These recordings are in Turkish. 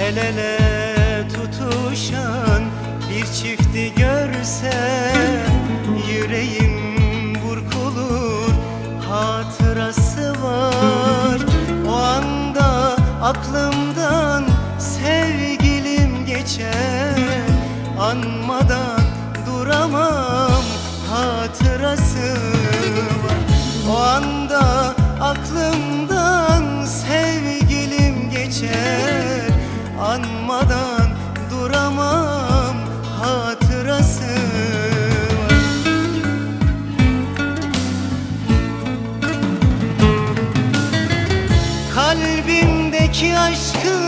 El ele tutuşan bir çifti görsem Yüreğim burkulur hatırası var. O anda aklımdan sevgilim geçer Anmadan duramam hatırası var. O anda aklımdan Anmadan duramam hatırası. Kalbimdeki aşkın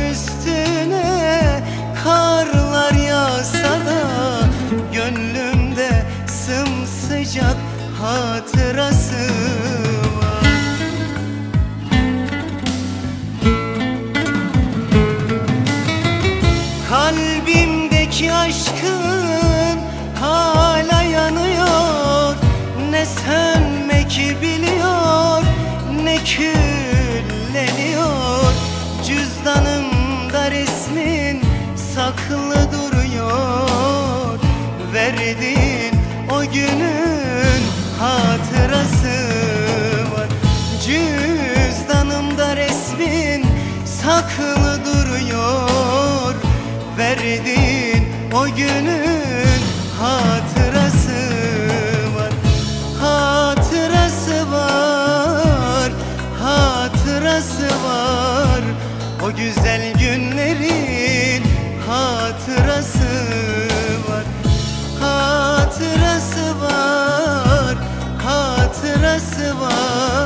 saklı duruyor. Verdiğin o günün hatırası var. Cüzdanımda resmin saklı duruyor. Verdiğin o günün hatırası var. Hatırası var, hatırası var. O güzel günlerin hatırası var. Hatırası var, hatırası var